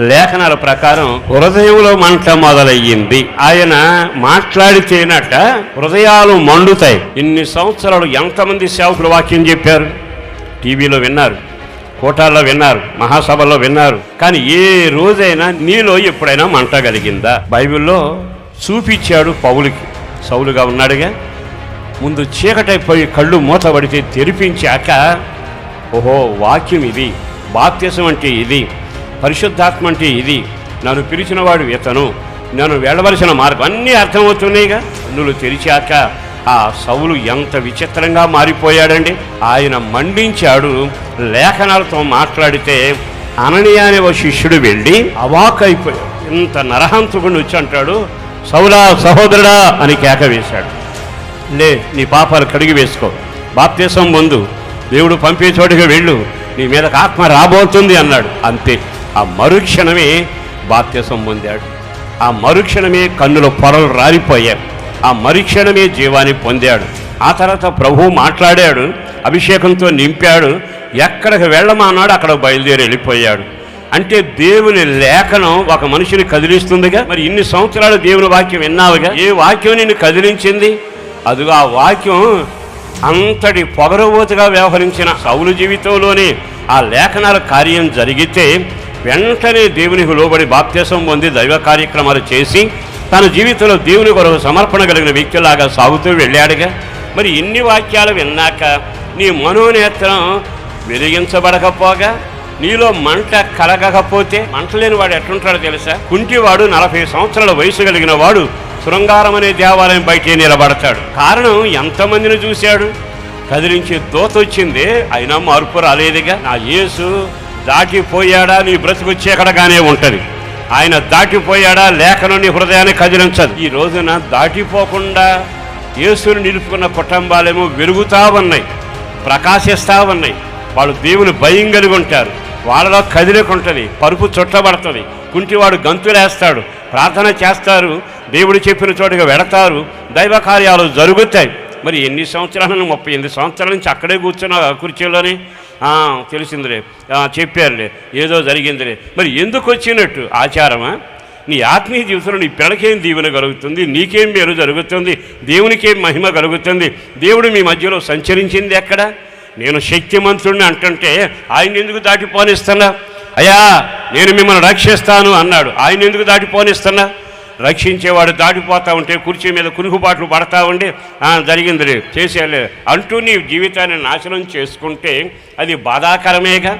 లేఖనాల ప్రకారం హృదయంలో మంట మొదలయ్యింది. ఆయన మాట్లాడితేనట హృదయాలు మండుతాయి. ఇన్ని సంవత్సరాలు ఎంతమంది సేవకులు వాక్యం చెప్పారు? టీవీలో విన్నారు కోటాల్లో విన్నారు మహాసభలో విన్నారు. కానీ ఏ రోజైనా నీలో ఎప్పుడైనా మంట కలిగిందా? బైబిల్లో చూపించాడు పౌలుకి. సౌలుగా ఉన్నాడుగా? ముందు చీకటైపోయి కళ్ళు మూతబడితే తెరిపించాక ఓహో వాక్యం ఇది బాప్త్యసం అంటే ఇది. పరిశుద్ధాత్మ అంటే ఇది. నన్ను పిలిచినవాడు ఇతను. నన్ను వెళ్ళవలసిన మార్గం అన్నీ అర్థమవుతున్నాయిగా. కన్నులు తెరిచాక ఆ సౌలు ఎంత విచిత్రంగా మారిపోయాడండి. ఆయన మండించాడు. లేఖనాలతో మాట్లాడితే అననీయ అనే ఓ శిష్యుడు వెళ్ళి అవాకైపోయాడు. ఇంత నరహంతుకుని వచ్చి అంటాడు సౌలా సహోదరుడా అని కేక వేశాడు. లే నీ పాపాలు కడిగి వేసుకో. బాప్తీసం ముందు దేవుడు పంపే చోటుగా వెళ్ళు. నీ మీదకు ఆత్మ రాబోతుంది అన్నాడు. అంతే. ఆ మరుక్షణమే బాప్త్యసం పొందాడు. ఆ మరుక్షణమే కన్నుల పొరలు రాలిపోయాయి. ఆ మరుక్షణమే జీవాన్ని పొందాడు. ఆ తర్వాత ప్రభువు మాట్లాడాడు అభిషేకంతో నింపాడు. ఎక్కడికి వెళ్ళమన్నాడు అక్కడ బయలుదేరి వెళ్ళిపోయాడు. అంటే దేవుని లేఖనం ఒక మనిషిని కదిలిస్తుందిగా? మరి ఇన్ని సంవత్సరాలు దేవుని వాక్యం విన్నావుగా? ఏ వాక్యం నిన్ను కదిలించింది? అదిగో ఆ వాక్యం అంతటి పొగరబోతుగా వ్యవహరించిన సౌలు జీవితంలోనే ఆ లేఖనాల కార్యం జరిగితే వెంటనే దేవునికి లోబడి బాప్త్యసం పొంది దైవ కార్యక్రమాలు చేసి తన జీవితంలో దేవుని కొరకు సమర్పణ కలిగిన వ్యక్తిలాగా సాగుతూ వెళ్ళాడుగా. మరి ఇన్ని వాక్యాలు విన్నాక నీ మనోనేత్రం వెలిగించబడకపోగా నీలో మంట కలగకపోతే మంట లేని వాడు ఎట్లుంటాడో తెలుసా? కుంటివాడు నలభై సంవత్సరాల వయసు కలిగిన వాడు శృంగారం అనే దేవాలయం బయటే నిలబడతాడు. కారణం ఎంతమందిని చూశాడు? కదిలించి దోత వచ్చింది అయినా మార్పు రాలేదుగా. నా యేసు దాటిపోయాడా నీ బ్రతుకు చీకటగానే ఉంటుంది. ఆయన దాటిపోయాడా లేఖను నీ హృదయాన్ని కదిలించదు. ఈ రోజున దాటిపోకుండా యేసుని నిలుపుకున్న కుటుంబాలేమో వెలుగుతా ఉన్నాయి ప్రకాశిస్తా ఉన్నాయి. వాళ్ళు దేవుని భయం కలిగి ఉంటారు. వాళ్ళలో కదిలేకుంటుంది పరుపు చుట్టబడుతుంది. కుంటివాడు గంతులేస్తాడు ప్రార్థన చేస్తారు దేవుడు చెప్పిన చోటుగా వెడతారు. దైవ కార్యాలు జరుగుతాయి. మరి ఎన్ని సంవత్సరాలు ముప్పై ఎనిమిది సంవత్సరాల నుంచి అక్కడే కూర్చున్న కుర్చీలోనే? తెలిసిందిలే. చెప్పారులే. ఏదో జరిగిందిలే. మరి ఎందుకు వచ్చినట్టు ఆచారమా? నీ ఆత్మీయ జీవితంలో నీ పిల్లకేం దీవెన కలుగుతుంది? నీకేం మేలు జరుగుతుంది? దేవునికేం మహిమ కలుగుతుంది? దేవుడు మీ మధ్యలో సంచరించింది ఎక్కడ? నేను శక్తిమంతుడిని అంటుంటే ఆయన ఎందుకు దాటిపోనిస్తున్నా అయ్యా నేను మిమ్మల్ని రక్షిస్తాను అన్నాడు. ఆయన ఎందుకు దాటిపోనిస్తున్నా రక్షించేవాడు దాటిపోతా ఉంటే కుర్చీ మీద కునుకుబాట్లు పడతా ఉండి "ఆ, జరిగిందిలే చేసేలే అంటూ నీ జీవితాన్ని నాశనం చేసుకుంటే అది బాధాకరమేగా?